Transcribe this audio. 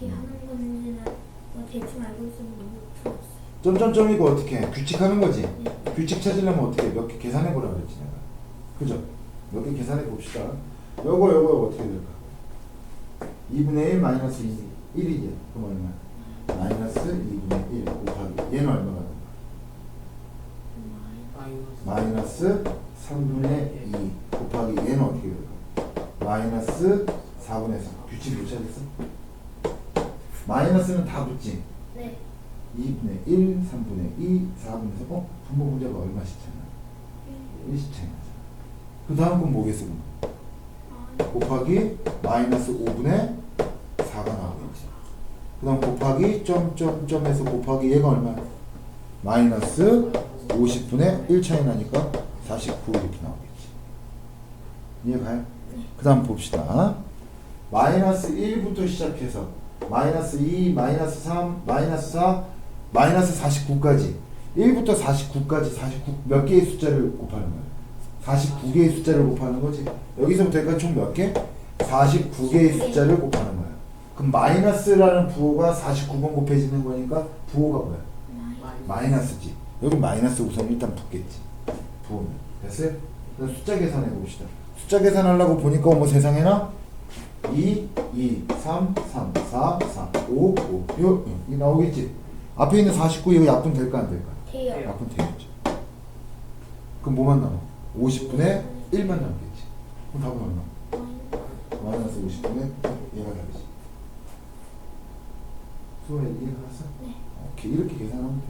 어떻게 하는 건지는 뭐 대충 알고 있으면 너무 풀었어요. 점점점이고 어떻게 해? 규칙하는 거지? 네. 규칙 찾으려면 어떻게 해? 몇개 계산해 보라 그랬지 내가 그죠? 몇 개 계산해 봅시다 요거 요거 어떻게 될까? 2분의 1 마이너스 2 1이지 그럼 얼마? 마이너스 2분의 1 곱하기 얘는 얼마가 된다? 마이너스 3분의 2 곱하기 얘는 어떻게 될까? 마이너스 4분의 4 규칙 못 찾았어? 마이너스는 다 붙지? 네. 2분의 1, 3분의 2, 4분의 3 어? 분모 문제가 얼마씩 차이나? 1씩 차이나잖아 그 다음 건 뭐겠어 그럼? 아, 곱하기 마이너스 5분의 4가 나오겠지 그 다음 곱하기 점점점에서 곱하기 얘가 얼마야? 마이너스 50분의 1 차이 나니까 49 이렇게 나오겠지 이해가요? 그 다음 봅시다 마이너스 1부터 시작해서 마이너스 2, 마이너스 3, 마이너스 4, 마이너스 49까지 1부터 49까지 49 몇 개의 숫자를 곱하는 거야? 49개의 숫자를 곱하는 거지 여기서부터 여기까지 총 몇 개? 49개의 숫자를 곱하는 거야 그럼 마이너스라는 부호가 49번 곱해지는 거니까 부호가 뭐야? 마이너스지 여기 마이너스 우선 일단 붙겠지 부호는 됐어요? 숫자 계산해 봅시다 숫자 계산하려고 보니까 어머 세상에나 2, 2, 3, 3, 4, 4, 5, 5 이거 이 나오겠지 앞에 있는 49 이거 약분 될까 안 될까? 돼요. 약분 되겠죠 그럼 뭐만 남아? 50분의 1만 남겠지 그럼 답은 얼마? 마이너스 50분의 얘가 답이지 수호야 이해가 갔어? 네. 오케이 이렇게 계산하면 돼